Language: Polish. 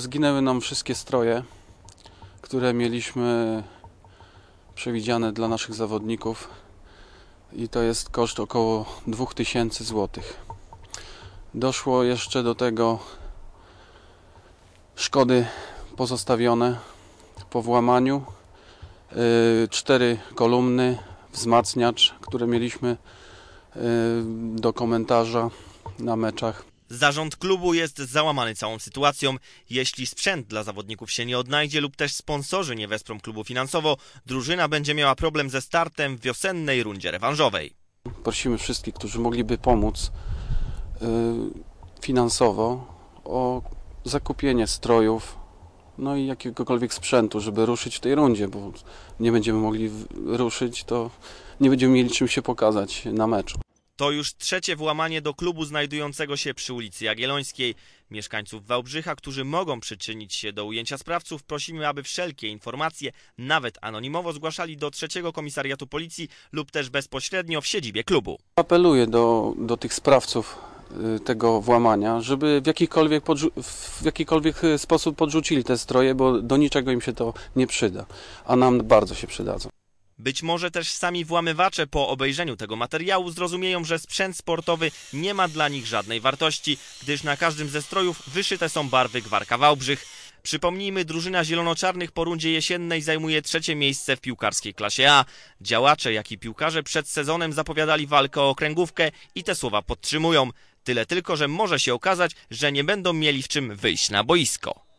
Zginęły nam wszystkie stroje, które mieliśmy przewidziane dla naszych zawodników i to jest koszt około 2000 zł. Doszło jeszcze do tego szkody pozostawione po włamaniu, Yy, cztery kolumny, wzmacniacz, które mieliśmy yy, do komentarza na meczach. Zarząd klubu jest załamany całą sytuacją. Jeśli sprzęt dla zawodników się nie odnajdzie lub też sponsorzy nie wesprą klubu finansowo, drużyna będzie miała problem ze startem w wiosennej rundzie rewanżowej. Prosimy wszystkich, którzy mogliby pomóc yy, finansowo o zakupienie strojów, no i jakiegokolwiek sprzętu, żeby ruszyć w tej rundzie, bo nie będziemy mogli ruszyć, to nie będziemy mieli czym się pokazać na meczu. To już trzecie włamanie do klubu znajdującego się przy ulicy Jagiellońskiej. Mieszkańców Wałbrzycha, którzy mogą przyczynić się do ujęcia sprawców, prosimy, aby wszelkie informacje, nawet anonimowo, zgłaszali do trzeciego komisariatu policji lub też bezpośrednio w siedzibie klubu. Apeluję do, do tych sprawców y, tego włamania, żeby w jakikolwiek, w jakikolwiek y, sposób podrzucili te stroje, bo do niczego im się to nie przyda, a nam bardzo się przydadzą. Być może też sami włamywacze po obejrzeniu tego materiału zrozumieją, że sprzęt sportowy nie ma dla nich żadnej wartości, gdyż na każdym ze strojów wyszyte są barwy Gwarka Wałbrzych. Przypomnijmy, drużyna zielonoczarnych po rundzie jesiennej zajmuje trzecie miejsce w piłkarskiej klasie A. Działacze, jak i piłkarze przed sezonem zapowiadali walkę o okręgówkę i te słowa podtrzymują. Tyle tylko, że może się okazać, że nie będą mieli w czym wyjść na boisko.